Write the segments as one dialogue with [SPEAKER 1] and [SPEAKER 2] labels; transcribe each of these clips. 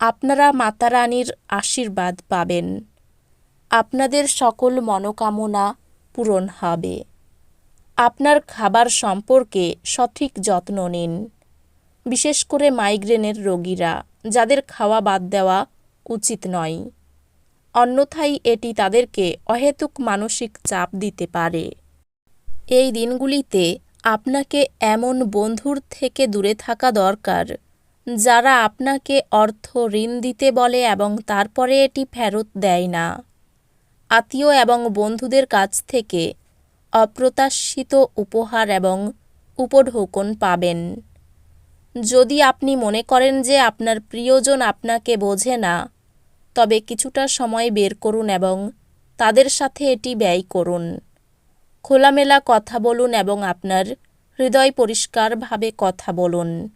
[SPEAKER 1] আপনারা মাতা রানীর আশীর্বাদ পাবেন। আপনাদের সকল মনোকামনা পূরণ হবে। আপনার খাবার সম্পর্কে সঠিক যত্ন নিন। বিশেষ করে মাইগ্রেনের রোগীরা, যাদের খাওয়া বাদ দেওয়া উচিত নয়। অন্যথায় এটি তাদেরকে অহেতুক মানসিক চাপ দিতে পারে। এই দিনগুলিতে আপনাকে এমন বন্ধুর থেকে দূরে থাকা দরকার। যারা আপনাকে অর্থ ঋণ দিতে বলে এবং তারপরে এটি ফেরত দেয় না। আত্মীয় এবং বন্ধুদের কাছ থেকে অপ্রত্যাশিত উপহার এবং উপঢৌকন পাবেন। যদি আপনি মনে করেন যে আপনার প্রিয়জন আপনাকে বোঝে না, তবে কিছুটা সময় বের করুন এবং তাদের সাথে এটি ব্যয় করুন। খোলামেলা কথা বলুন এবং আপনার হৃদয় পরিষ্কারভাবে কথা বলুন।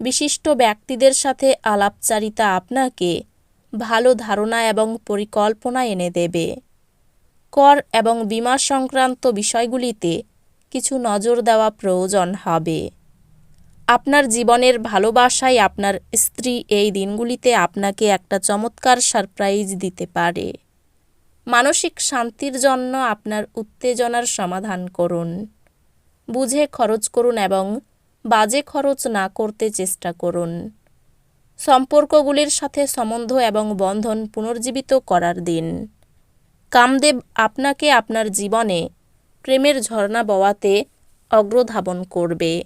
[SPEAKER 1] বিশিষ্ট ব্যক্তিদের সাথে আলাপচারিতা আপনাকে ভালো ধারণা এবং পরিকল্পনা এনে দেবে। কর এবং বিমা সংক্রান্ত বিষয়গুলিতে কিছু নজর দেওয়া প্রয়োজন হবে। আপনার জীবনের ভালোবাসায় আপনার স্ত্রী এই দিনগুলিতে আপনাকে একটা চমৎকার সারপ্রাইজ দিতে পারে। মানসিক শান্তির জন্য আপনার উত্তেজনার সমাধান করুন। বুঝে খরচ করুন এবং বাজে খরচ না করতে চেষ্টা করুন। সম্পর্কগুলির সাথে সম্বন্ধ এবং বন্ধন পুনর্জীবিত করার দিন। কামদেব আপনাকে আপনার জীবনে প্রেমের ঝর্ণা বওয়াতে অগ্রধাবন করবে।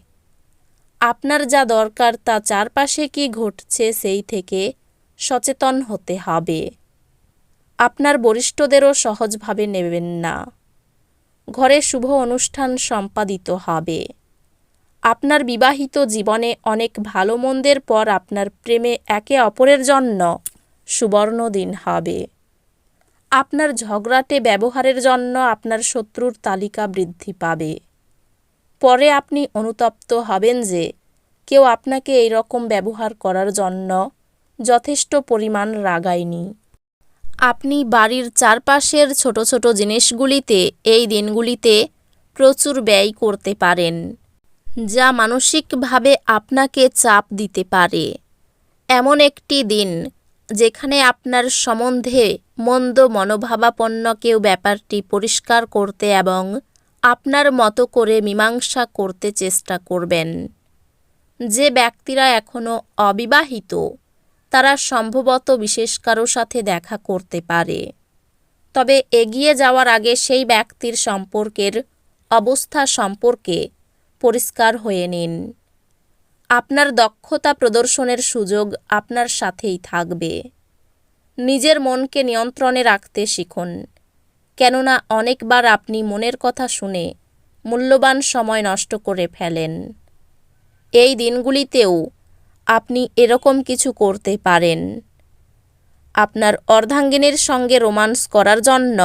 [SPEAKER 1] আপনার যা দরকার তা চারপাশে কি ঘটছে সেই থেকে সচেতন হতে হবে। আপনার বরিষ্ঠদেরও সহজভাবে নেবেন না। ঘরে শুভ অনুষ্ঠান সম্পাদিত হবে। আপনার বিবাহিত জীবনে অনেক ভালো মন্দের পর আপনার প্রেমে একে অপরের জন্য সুবর্ণ দিন হবে। আপনার ঝগড়াটে ব্যবহারের জন্য আপনার শত্রুর তালিকা বৃদ্ধি পাবে। পরে আপনি অনুতপ্ত হবেন যে কেউ আপনাকে এই রকম ব্যবহার করার জন্য যথেষ্ট পরিমাণ রাগায়নি। আপনি বাড়ির চারপাশের ছোট ছোট জিনিসগুলিতে এই দিনগুলিতে প্রচুর ব্যয় করতে পারেন। যা মানসিকভাবে আপনাকে চাপ দিতে পারে। এমন একটি দিন যেখানে আপনার সম্বন্ধে মন্দ মনোভাবাপন্ন কেউ ব্যাপারটি পরিষ্কার করতে এবং আপনার মতো করে মীমাংসা করতে চেষ্টা করবেন। যে ব্যক্তিরা এখনও অবিবাহিত, তারা সম্ভবত বিশেষ কারও সাথে দেখা করতে পারে। তবে এগিয়ে যাওয়ার আগে সেই ব্যক্তির সম্পর্কের অবস্থা সম্পর্কে পরিষ্কার হয়ে নিন। আপনার দক্ষতা প্রদর্শনের সুযোগ আপনার সাথেই থাকবে। নিজের মনকে নিয়ন্ত্রণে রাখতে শিখুন। কেননা অনেকবার আপনি মনের কথা শুনে মূল্যবান সময় নষ্ট করে ফেলেন। এই দিনগুলিতেও আপনি এরকম কিছু করতে পারেন। আপনার অর্ধাঙ্গিনীর সঙ্গে রোমান্স করার জন্য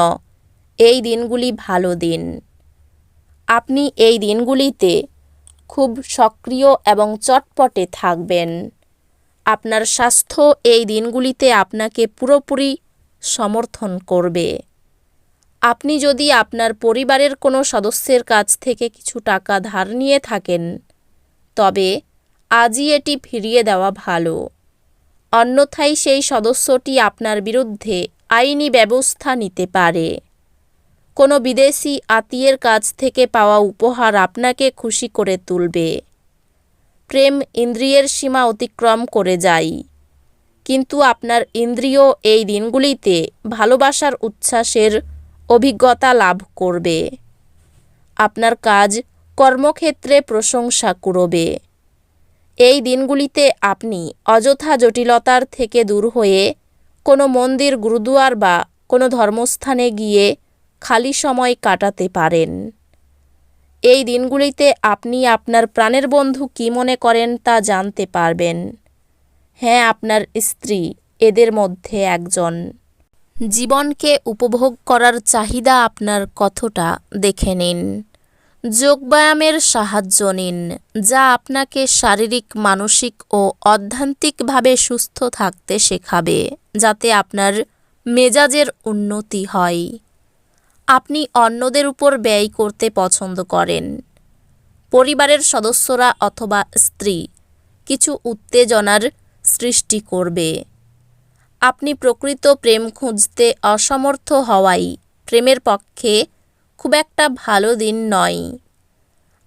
[SPEAKER 1] এই দিনগুলি ভালো দিন। আপনি এই দিনগুলিতে খুব সক্রিয় এবং চটপটে থাকবেন। আপনার স্বাস্থ্য এই দিনগুলিতে আপনাকে পুরোপুরি সমর্থন করবে। আপনি যদি আপনার পরিবারের কোনো সদস্যের কাছ থেকে কিছু টাকা ধার নিয়ে থাকেন, তবে আজই এটি ফিরিয়ে দেওয়া ভালো। অন্যথায় সেই সদস্যটি আপনার বিরুদ্ধে আইনি ব্যবস্থা নিতে পারে। কোনো বিদেশি আত্মীয়ের কাছ থেকে পাওয়া উপহার আপনাকে খুশি করে তুলবে। প্রেম ইন্দ্রিয়ের সীমা অতিক্রম করে যায়। কিন্তু আপনার ইন্দ্রিয় এই দিনগুলিতে ভালোবাসার উচ্ছ্বাসের অভিজ্ঞতা লাভ করবে। আপনার কাজ কর্মক্ষেত্রে প্রশংসা কুড়বে। এই দিনগুলিতে আপনি অযথা জটিলতার থেকে দূর হয়ে কোনো মন্দির, গুরুদুয়ার বা কোনো ধর্মস্থানে গিয়ে খালি সময় কাটাতে পারেন। এই দিনগুলিতে আপনি আপনার প্রাণের বন্ধু কী মনে করেন তা জানতে পারবেন। হ্যাঁ আপনার স্ত্রী, এদের মধ্যে একজন। জীবনকে উপভোগ করার চাহিদা আপনার কতটা দেখে নিন। যোগব্যায়ামের সাহায্য নিন, যা আপনাকে শারীরিক, মানসিক ও অধ্যান্তিকভাবে সুস্থ থাকতে শেখাবে, যাতে আপনার মেজাজের উন্নতি হয়। আপনি অন্যদের উপর ব্যয় করতে পছন্দ করেন। পরিবারের সদস্যরা অথবা স্ত্রী কিছু উত্তেজনার সৃষ্টি করবে। আপনি প্রকৃত প্রেম খুঁজতে অসমর্থ হওয়াই প্রেমের পক্ষে খুব একটা ভালো দিন নয়।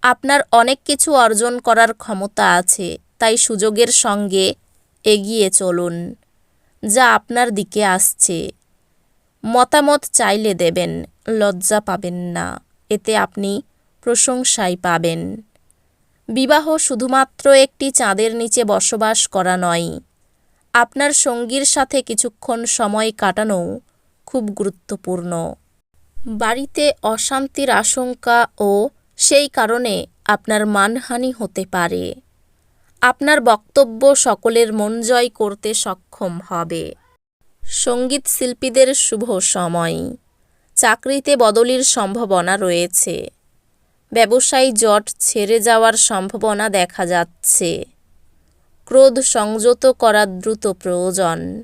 [SPEAKER 1] আপনার অনেক কিছু অর্জন করার ক্ষমতা আছে, তাই সুযোগের সঙ্গে এগিয়ে চলুন, যা আপনার দিকে আসছে। মতামত চাইলে দেবেন, লজ্জা পাবেন না। এতে আপনি প্রশংসাই পাবেন। বিবাহ শুধুমাত্র একটি চাঁদের নিচে বসবাস করা নয়, আপনার সঙ্গীর সাথে কিছুক্ষণ সময় কাটানোও খুব গুরুত্বপূর্ণ। বাড়িতে অশান্তির আশঙ্কা ও সেই কারণে আপনার মানহানি হতে পারে। আপনার বক্তব্য সকলের মন জয় করতে সক্ষম হবে। সংগীত শিল্পীদের শুভ সময়। চাকরিতে বদলির সম্ভাবনা রয়েছে। ব্যবসায়ী জট ছেড়ে যাওয়ার সম্ভাবনা দেখা যাচ্ছে। ক্রোধ সংযত করা দ্রুত প্রয়োজন।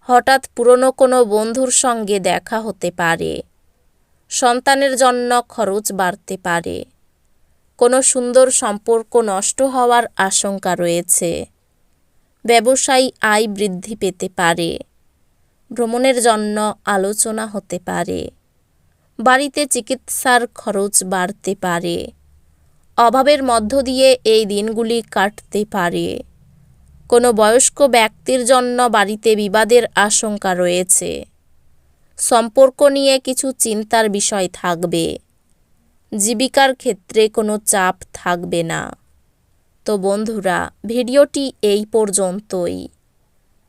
[SPEAKER 1] হঠাৎ পুরনো কোনো বন্ধুর সঙ্গে দেখা হতে পারে। সন্তানের জন্য খরচ বাড়তে পারে। কোনো সুন্দর সম্পর্ক নষ্ট হওয়ার আশঙ্কা রয়েছে। ব্যবসায়ী আয় বৃদ্ধি পেতে পারে। ভ্রমণের জন্য আলোচনা হতে পারে। বাড়িতে চিকিৎসার খরচ বাড়তে পারে। অভাবের মধ্য দিয়ে এই দিনগুলি কাটতে পারে। কোনো বয়স্ক ব্যক্তির জন্য বাড়িতে বিবাদের আশঙ্কা রয়েছে। সম্পর্ক নিয়ে কিছু চিন্তার বিষয় থাকবে। জীবিকার ক্ষেত্রে কোনো চাপ থাকবে না। তো বন্ধুরা, ভিডিওটি এই পর্যন্তই।